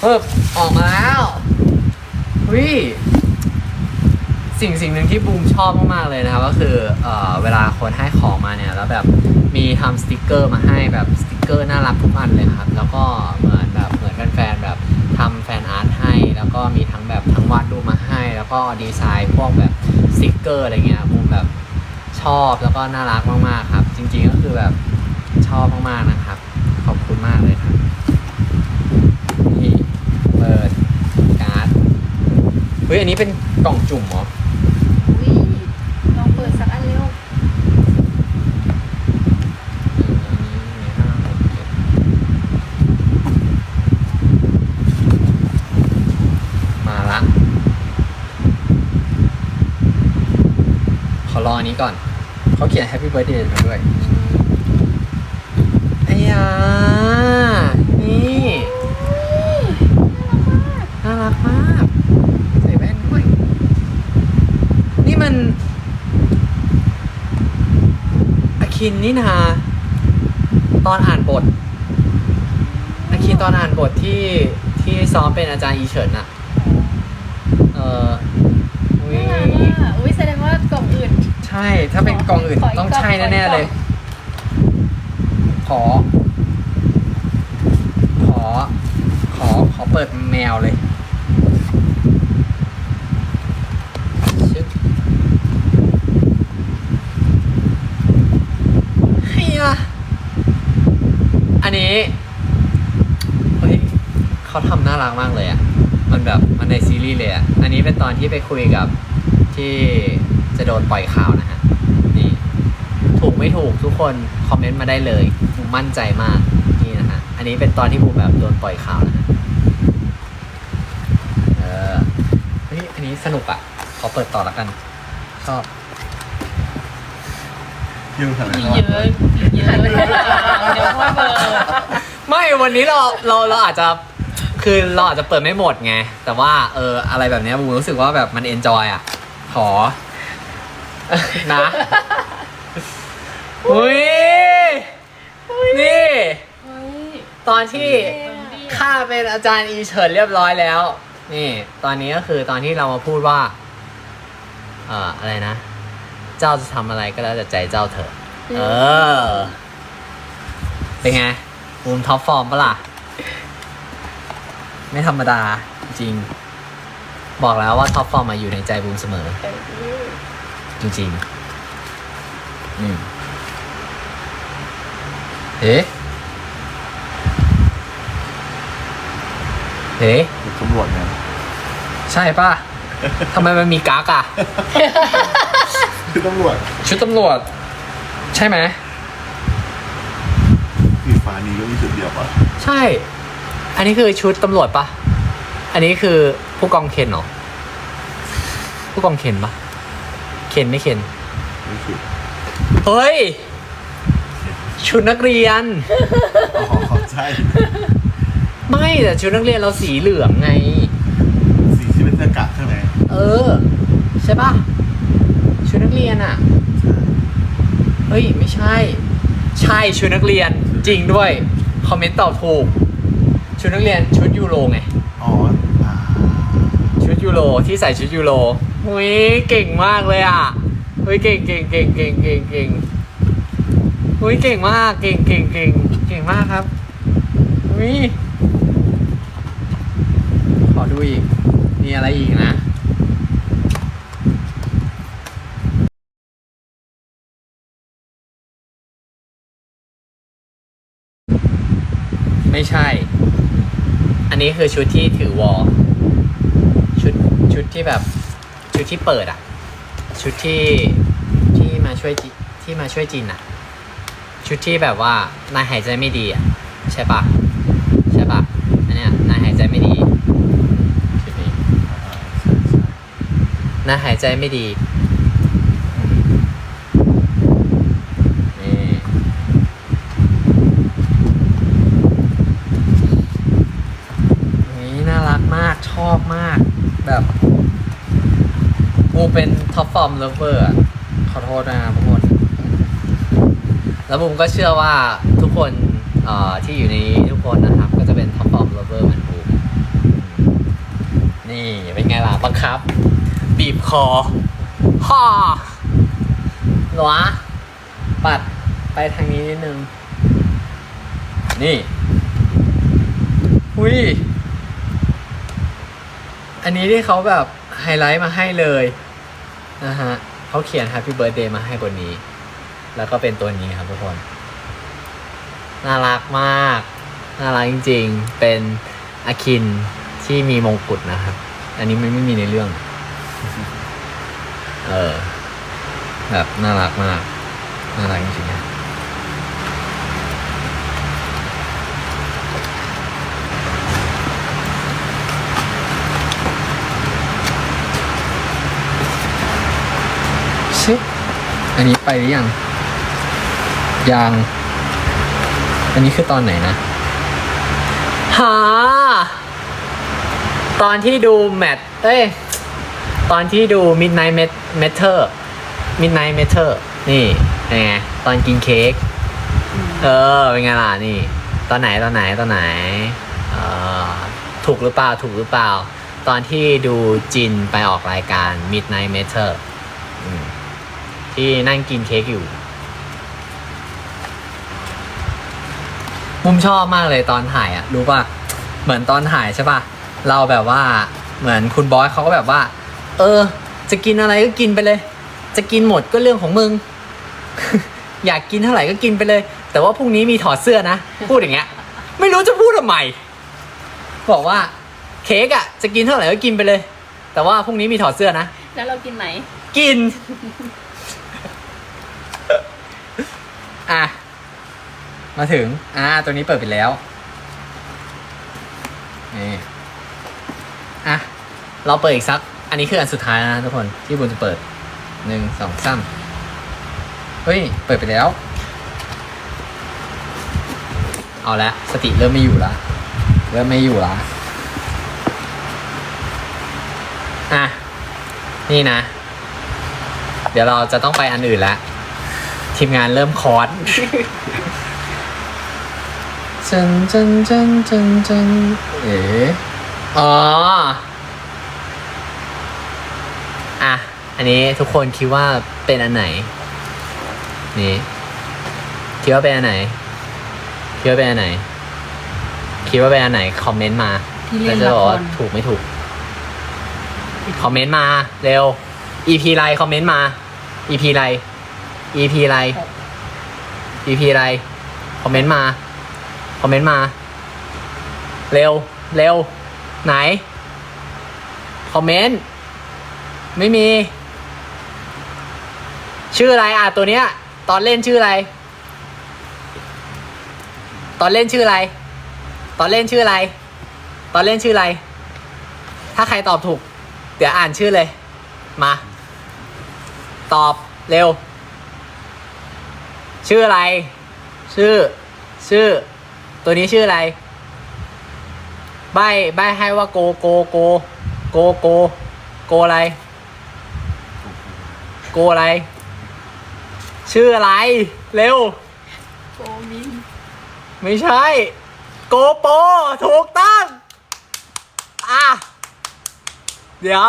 เพิ่มออกมาแล้ววิสิ่งสิ่งหนึ่งที่บูมชอบมากๆเลยนะครับ ก็คือเออเวลาคนให้ของมาเนี่ยแล้วแบบมีทำสติกเกอร์มาให้แบบสติกเกอร์น่ารักทุกอันเลยครับ แล้วก็เหมือนแบบเหมือนแฟนๆแบบทำแฟนอาร์ตให้ แล้วก็มีทั้งแบบทั้งวาดรูปมาให้ แล้วก็ดีไซน์พวกแบบสติกเกอร์อะไรเงี้ยบูมแบบชอบแล้วก็น่ารักมากๆครับ จริงๆก็คือแบบชอบมากๆนะครับ ขอบคุณมากเลยครับ นี่เปิดการ์ด เฮ้ยอันนี้เป็นกล่องจุ่มเหรออุ้ยลองเปิดสักอันเร็วมาละขอรออันนี้ก่อน เขาเขียน Happy Birthday มาด้วยไอ้ยา นี่ น่ารักมาก ใส่แว่นด้วย นี่มันอา คินนี่นาตอนอ่านบทอาคินตอนอ่านบทที่ที่ซ้อมเป็นอาจารย์อีเฉินอะเอออุ๊ยน่ารักอะอุ้ยแสดงว่ากล่องอื่น ใช่ถ้าเป็นกล่องอื่นขออีกต้องกล่องใช่ขออีกแน่กล่องๆเลย ขอ ขอ ขอ ขอเปิดแมวเลยชึบเฮียอันนี้ เฮ้ย เขาทำน่ารักมากเลยอะ่ะ มันแบบมันในซีรีส์เลยอะ่ะ อันนี้เป็นตอนที่ไปคุยกับที่จะโดนปล่อยข่าวนะฮะ นี่ ถูกไม่ถูกทุกคนคอมเมนต์มาได้เลยบูมมั่นใจมากนี่นะฮะ อันนี้เป็นตอนที่บูมแบบโดนปล่อยข่าวนะฮะ เออเฮ้ยอันนี้สนุกอะ่ะ ขอเปิดต่อละกันชอบยุ่งทำไมอีกเยอะอีกเยอะเลยเดี๋ยวค่อยเปิดไม่ วันนี้เราเราเราอาจจะ คือเราอาจจะเปิดไม่หมดไง แต่ว่าเอออะไรแบบเนี้ยบูมรู้สึกว่าแบบมันเอนจอยอะ ขอ นะอุ้ยนี่เฮ้ยตอนที่ข้าเป็นอาจารย์อีเฉินเรียบร้อยแล้ว นี่ ตอนนี้ก็คือตอนที่เรามาพูดว่า เอ่ออะไรนะ เจ้าจะทำอะไรก็แล้วแต่ใจเจ้าเถอะ เออ เป็นไงบูมท็อปฟอร์มปะล่ะ ไม่ธรรมดาจริง บอกแล้วว่าท็อปฟอร์มมาอยู่ในใจบูมเสมอ จริงๆอืมเฮ้เฮ้ตำรวจไงใช่ป่ะทำไมมันมีกั๊กอะคือตำรวจชุดตำรวจ ใช่ไหมสีฟ้านี้ก็มีจุดเดียวปะใช่ อันนี้คือชุดตำรวจปะ อันนี้คือผู้กองเคนเหรอ ผู้กองเคนปะเคนไม่เคน ไม่คือเฮ้ย ชุดนักเรียน อ๋อใช่ไม่แต่ชุดนักเรียนเราสีเหลืองไง สีที่เป็นเสื้อกะข้างในเออ ใช่ปะชุดนักเรียนอะใช่เฮ้ย ไม่ใช่ ใช่ชุดนักเรียนจริงด้วย คอมเมนต์ตอบถูก ชุดนักเรียนชุดยูโรไง อ๋ออ่าชุดยูโรที่ใส่ชุดยูโรหุยเก่งมากเลยอะหุยเก่งเก่งเก่งเก่งเก่งเก่งหุยเก่งมากเก่งเก่งเก่งเก่งมากครับหุยขอดูอีก มีอะไรอีกนะไม่ใช่อั นนี้คือชุดที่ถือวอลชุดชุดที่แบบชุดที่เปิดอะชุดที่ที่มาช่วยจิที่มาช่วยจินอะชุดที่แบบว่านายหายใจไม่ดีอะใช่ปะใช่ปะอันเนี้ยนายหายใจไม่ดีชุดนี้อ่าใช่ใช่นายหายใจไม่ดีนี่นี่น่ารักมากชอบมาก แบบบูม เป็นท็อปฟอร์มเลเวอร์ขอโทษนะครับทุกคน แล้วบูมก็เชื่อว่าทุกคนที่อยู่ในนี้ทุกคนนะครับ ก็จะเป็นท็อปฟอร์มเลเวอร์เหมือนบูมเป็นไงล่ะบังคับ บีบคอฮ่อหรอปัดไปทางนี้นิดนึง นี่อุ้ยอันนี้ที่เขาแบบไฮไลท์มาให้เลย นะฮะเขาเขียน Happy Birthday มาให้บนนี้ แล้วก็เป็นตัวนี้ครับทุกคน น่ารักมาก น่ารักจริง ๆ เป็นอาคินที่มีมงกุฎนะครับ อันนี้มันไม่มีในเรื่อง เออ แบบน่ารักมาก น่ารักจริงๆ ชิอันนี้ไปหรือยังยังอันนี้คือตอนไหนนะหาตอนที่ดูแมทเอ้ย ตอนที่ดู Midnight Met- Matter Midnight Matter นี่เป็นไงตอนกินเค้ก เออ เป็นไงล่ะนี่ ตอนไหนตอนไหนตอนไหน เออถูกหรือเปล่าถูกหรือเปล่า ตอนที่ดูจินไปออกรายการ Midnight Matter อืม ที่นั่งกินเค้กอยู่มุมชอบมากเลยตอนถ่ายอะรู้ป่ะ เหมือนตอนถ่ายใช่ป่ะ เราแบบว่าเหมือนคุณบอสเขาก็แบบว่า เออ จะกินอะไรก็กินไปเลย จะกินหมดก็เรื่องของมึง อยากกินเท่าไหร่ก็กินไปเลย แต่ว่าพรุ่งนี้มีถอดเสื้อนะ พูดอย่างเงี้ย ไม่รู้จะพูดทำไมบอกว่าเค้กอะจะกินเท่าไหร่ก็กินไปเลย แต่ว่าพรุ่งนี้มีถอดเสื้อนะ แล้วเรากินไหนกิน อะ มาถึง อ่า ตัวนี้เปิดไปแล้ว นี่ อะ เราเปิดอีกสัก อันนี้คืออันสุดท้ายแล้วนะทุกคน ที่บุญจะเปิด หนึ่ง สองสามเฮ้ย เปิดไปแล้ว เอาละ สติเริ่มไม่อยู่ละ เริ่มไม่อยู่ละ อะ นี่นะ เดี๋ยวเราจะต้องไปอันอื่นแล้ว ทีมงานเริ่มคอร์สจันจันจันจันจันเอ๋อ๋ออะ อันนี้ทุกคนคิดว่าเป็นอันไหน นี่ คิดว่าเป็นอันไหน คิดว่าเป็นอันไหน คิดว่าเป็นอันไหน คอมเมนต์มาที่เล่แล้วนจะละบอกคว่ารถูกไม่ถูก คอมเมนต์มา เร็ว EP ไรคอมเมนต์มา EP ไร EP ไร EP ไร คอมเมนต์มา คอมเมนต์มา เร็ว เร็ว ไหน คอมเมนต์ ไม่มี ชื่ออะไรอะตัวเนี้ย ตอนเล่นชื่ออะไร ตอนเล่นชื่ออะไร ตอนเล่นชื่ออะไร ตอนเล่นชื่ออะไร ถ้าใครตอบถูก เดี๋ยวอ่านชื่อเลย มา ตอบเร็ว ชื่ออะไร ชื่อ ชื่อ ตัวนี้ชื่ออะไร ใบใบให้ว่าโกโกโกโกโกโกอะไร โกอะไร ชื่ออะไร เร็ว โกมิน ไม่ใช่ โกโป ถูกต้อง อะ เดี๋ยว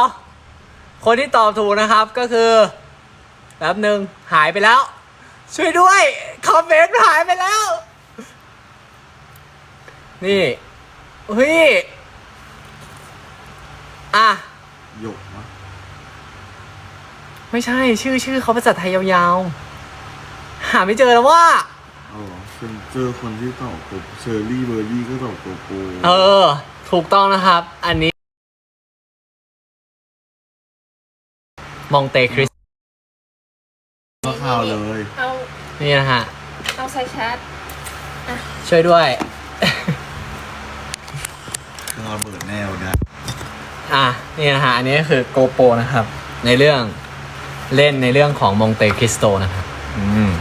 คนที่ตอบถูกนะครับก็คือแป๊บหนึ่งหายไปแล้ว ช่วยด้วย คอมเมนต์หายไปแล้ว นี่เฮ้ยอะ หยกวะไม่ใช่ชื่อชื่อเขาภาษาไทยยาวๆ หาไม่เจอแล้วว่า เอาเหรอเจอเจอคนที่ตอบโกเชอร์รี่เบอร์รี่ก็ตอบโกโก้เออ ถูกต้องนะครับ อันนี้ มองเตคริส ก็ข่าวเลย เอา นี่นะฮะ เอาใส่ชาร์จช่วยด้วยเครื่องระเบิดแนวนะอะนี่นะฮะ อันนี้ก็คือโกโปนะครับ ในเรื่องเล่นในเรื่องของมองเตคริสโตนะครับ อืม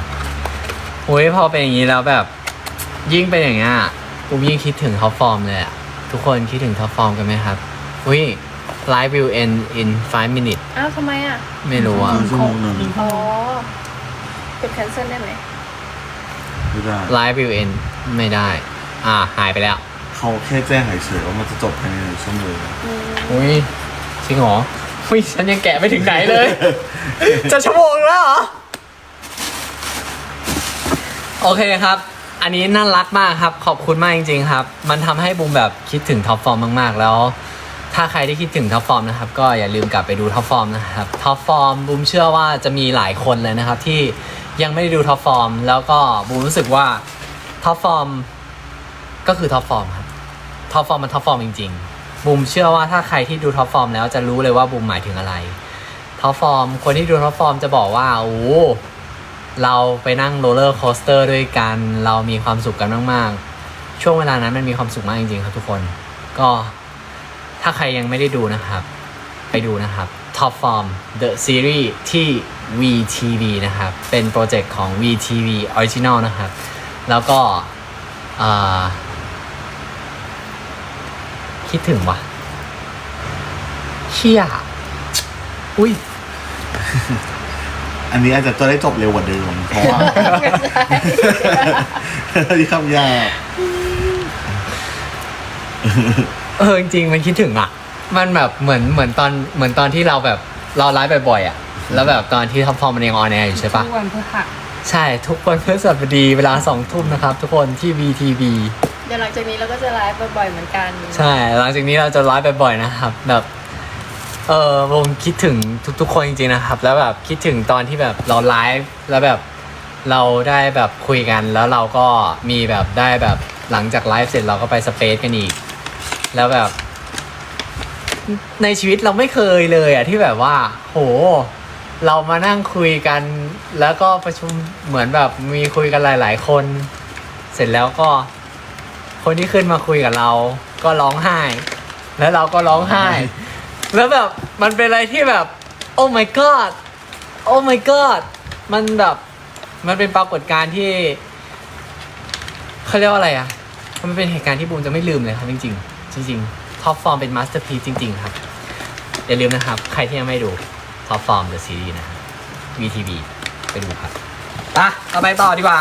อุ้ยพอเป็นอย่างนี้แล้วแบบ ยิ่งเป็นอย่างเงี้ยผมยิ่งคิดถึงท็อปฟอร์มเลยอะทุกคนคิดถึงท็อปฟอร์มกันไหมครับ อุ้ย live will end in 5 minutes อ้าวทำไมอะ ไม่รู้อะครึ่งชั่วโมงหนึ่งอ๋อ กดแคนเซิลได้ไหม ไม่ได้ live will end ไม่ได้ อ่าหายไปแล้ว เขาแค่แจ้งเฉยๆว่ามันจะจบภายในหนึ่งชั่วโมงอืมอุ้ยจริงเหรอเฮ้ยฉันยังแกะไม่ถึงไหนเลย จะชั่วโมงแล้วเหรอ โอเคครับ อันนี้น่ารักมากครับ ขอบคุณมากจริง ๆ ครับ มันทำให้บูมแบบคิดถึงท็อปฟอร์มมาก ๆ แล้ว ถ้าใครที่คิดถึงท็อปฟอร์มนะครับ ก็อย่าลืมกลับไปดูท็อปฟอร์มนะครับ ท็อปฟอร์มบูมเชื่อว่าจะมีหลายคนเลยนะครับที่ ยังไม่ได้ดูท็อปฟอร์มแล้วก็บูมรู้สึกว่าท็อปฟอร์มก็คือท็อปฟอร์มครับท็อปฟอร์มมันท็อปฟอร์มจริงๆบูมเชื่อว่าถ้าใครที่ดูท็อปฟอร์มแล้วจะรู้เลยว่าบูมหมายถึงอะไรท็อปฟอร์มคนที่ดูท็อปฟอร์มจะบอกว่าโอ้เราไปนั่งโรลเลอร์โคสเตอร์ด้วยกัน เรามีความสุขกันมากๆ ช่วงเวลานั้นมันมีความสุขมากจริงๆครับทุกคน ก็ถ้าใครยังไม่ได้ดูนะครับ ไปดูนะครับ Top Form The Series ที่ VTV นะครับ เป็นโปรเจกต์ของ VTV Original นะครับ แล้วก็อ่าคิดถึงว่ะเชี่ยอุ้ย อันนี้อาจจะจะได้จบเร็วกว่าเดิมเพราะว่าที่คำยากเออจริงๆมันคิดถึงอะ มันแบบเหมือนเหมือนตอนเหมือนตอนที่เราแบบเราไลฟ์บ่อยๆอะ แล้วแบบตอนที่ท็อปฟอร์มมันยังออนแอร์อยู่ใช่ปะทุกวันพฤหัสใช่ทุกวันพฤหัสบดีเวลาสองทุ่มนะครับ ทุกคนที่ VTV เดี๋ยวหลังจากนี้เราก็จะไลฟ์บ่อยๆเหมือนกัน ใช่ หลังจากนี้เราจะไลฟ์บ่อยๆนะครับ แบบเออผมคิดถึงทุกๆคนจริงๆนะครับ แล้วแบบคิดถึงตอนที่แบบเราไลฟ์แล้วแบบเราได้แบบคุยกันแล้วเราก็มีแบบได้แบบหลังจากไลฟ์เสร็จเราก็ไปสเปซกันอีก แล้วแบบ ในชีวิตเราไม่เคยเลยอะที่แบบว่า โห เรามานั่งคุยกัน แล้วก็ประชุมเหมือนแบบมีคุยกันหลาย ๆ คน เสร็จแล้วก็ คนที่ขึ้นมาคุยกับเรา ก็ร้องไห้ แล้วเราก็ร้องไห้ แล้วแบบมันเป็นอะไรที่แบบ โอ้ my god โอ้ my god มันแบบมันเป็นปรากฏการณ์ที่เขาเรียกว่าอะไรอะมันเป็นเหตุการณ์ที่บูมจะไม่ลืมเลยครับจริง ๆ จริง ๆ ท็อปฟอร์มเป็นมาสเตอร์พีจริง ๆ ครับ อย่าลืมนะครับ ใครที่ยังไม่ดูท็อปฟอร์มเดอะซีรีส์นะครับ VTV ไปดูครับอะเราไปต่อดีกว่า